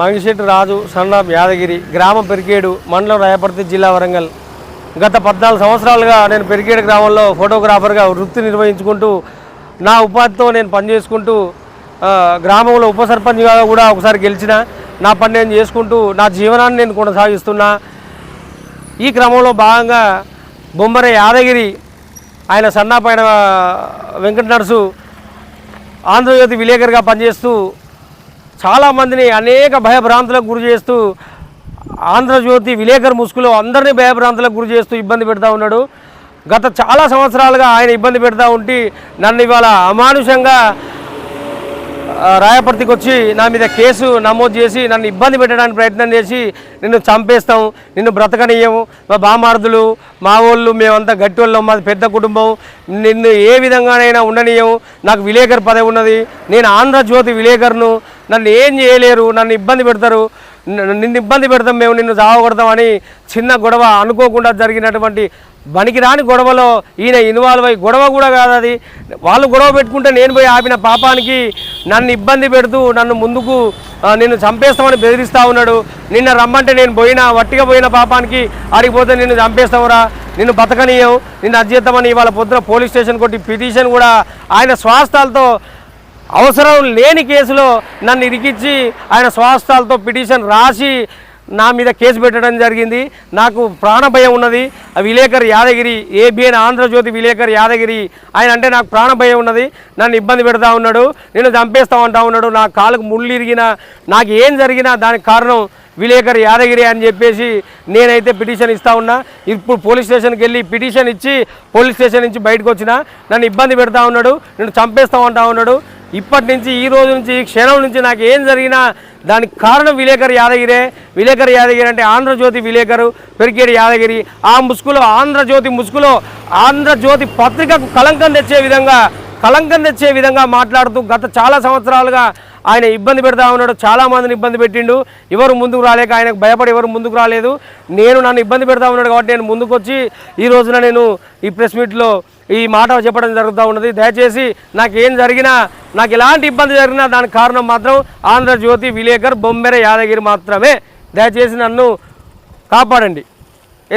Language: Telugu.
మంగిశెట్టి రాజు సన్నాబ్ యాదగిరి గ్రామం పెరికేడు మండలం రాయపర్తి జిల్లా వరంగల్. గత పద్నాలుగు సంవత్సరాలుగా నేను పెరికేడు గ్రామంలో ఫోటోగ్రాఫర్గా వృత్తి నిర్వహించుకుంటూ నా ఉపాధితో నేను పనిచేసుకుంటూ గ్రామంలో ఉప సర్పంచ్గా కూడా ఒకసారి గెలిచిన నా పని నేను చేసుకుంటూ నా జీవనాన్ని నేను కొనసాగిస్తున్నా. ఈ క్రమంలో భాగంగా బొమ్మర యాదగిరి ఆయన సన్నాపైన వెంకట నరసు ఆంధ్రజ్యోతి విలేకరుగా పనిచేస్తూ చాలామందిని అనేక భయభ్రాంతులకు గురి చేస్తూ ఆంధ్రజ్యోతి విలేకరు ముసుగులో అందరినీ భయభ్రాంతులకు గురి చేస్తూ ఇబ్బంది పెడతా ఉన్నాడు. గత చాలా సంవత్సరాలుగా ఆయన ఇబ్బంది పెడతా ఉంటే నన్ను ఇవాళ అమానుషంగా రాయపర్తికి వచ్చి నా మీద కేసు నమోదు చేసి నన్ను ఇబ్బంది పెట్టడానికి ప్రయత్నం చేసి నిన్ను చంపేస్తాం నిన్ను బ్రతకనీయము మా బామార్దులు మా వాళ్ళు మేమంతా గట్టి వాళ్ళం మాది పెద్ద కుటుంబం. నిన్ను ఏ విధంగానైనా ఉండనియ్యము. నాకు విలేకరు పదవి ఉన్నది. నేను ఆంధ్రజ్యోతి విలేకరును. నన్ను ఏం చేయలేరు నన్ను ఇబ్బంది పెడతారు నిన్ను ఇబ్బంది పెడతాం మేము నిన్ను చావగొడతామని చిన్న గొడవ అనుకోకుండా జరిగినటువంటి పనికిరాని గొడవలో ఈయన ఇన్వాల్వ్ అయ్యి గొడవ కూడా కాదు అది. వాళ్ళు గొడవ పెట్టుకుంటే నేను పోయి ఆపిన పాపానికి నన్ను ఇబ్బంది పెడుతూ నన్ను ముందుకు నిన్ను చంపేస్తామని బెదిరిస్తూ ఉన్నాడు. నిన్న రమ్మంటే నేను పోయినా వట్టిగా పోయిన పాపానికి ఆడిపోతే నిన్ను చంపేస్తావురా నిన్ను బతకనీయం నిన్ను అర్జేద్దామని ఇవాళ పొద్దున పోలీస్ స్టేషన్ కొట్టి పిటిషన్ కూడా ఆయన స్వాస్థాలతో అవసరం లేని కేసులో నన్ను ఇరికిచ్చి ఆయన స్వాస్థాలతో పిటిషన్ రాసి నా మీద కేసు పెట్టడం జరిగింది. నాకు ప్రాణ భయం ఉన్నది. ఆ విలేకర్ యాదగిరి ఏబిఎన్ ఆంధ్రజ్యోతి విలేకర్ యాదగిరి ఆయన అంటే నాకు ప్రాణ భయం ఉన్నది. నన్ను ఇబ్బంది పెడతా ఉన్నాడు. నేను చంపేస్తా ఉంటా ఉన్నాడు. నా కాలుకు ముళ్ళు ఇరిగినా నాకు ఏం జరిగినా దానికి కారణం విలేకర్ యాదగిరి అని చెప్పేసి నేనైతే పిటిషన్ ఇస్తా ఉన్నా. ఇప్పుడు పోలీస్ స్టేషన్కి వెళ్ళి పిటిషన్ ఇచ్చి పోలీస్ స్టేషన్ నుంచి బయటకు వచ్చిన నన్ను ఇబ్బంది పెడతా ఉన్నాడు. నేను చంపేస్తా ఉంటా ఉన్నాడు. ఇప్పటి నుంచి ఈ రోజు నుంచి ఈ క్షణం నుంచి నాకు ఏం జరిగినా దానికి కారణం విలేకర్ యాదగిరే. విలేకర్ యాదగిరి అంటే ఆంధ్రజ్యోతి విలేకరు పెరికేడు యాదగిరి. ఆ ముసుగులో ఆంధ్రజ్యోతి ముసుగులో ఆంధ్రజ్యోతి పత్రికకు కలంకం తెచ్చే విధంగా కలంకం తెచ్చే విధంగా మాట్లాడుతూ గత చాలా సంవత్సరాలుగా ఆయన ఇబ్బంది పెడతా ఉన్నాడు. చాలా మందిని ఇబ్బంది పెట్టిండు. ఎవరు ముందుకు రాలేక ఆయనకు భయపడి ఎవరు ముందుకు రాలేదు. నేను నన్ను ఇబ్బంది పెడతా ఉన్నాడు కాబట్టి నేను ముందుకు వచ్చి ఈ రోజున నేను ఈ ప్రెస్ మీట్లో ఈ మాట చెప్పడం జరుగుతూ ఉన్నది. దయచేసి నాకు ఏం జరిగినా నాకు ఎలాంటి ఇబ్బంది జరిగినా దానికి కారణం మాత్రం ఆంధ్రజ్యోతి విలేకర్ బొమ్మెర యాదగిరి మాత్రమే. దయచేసి నన్ను కాపాడండి.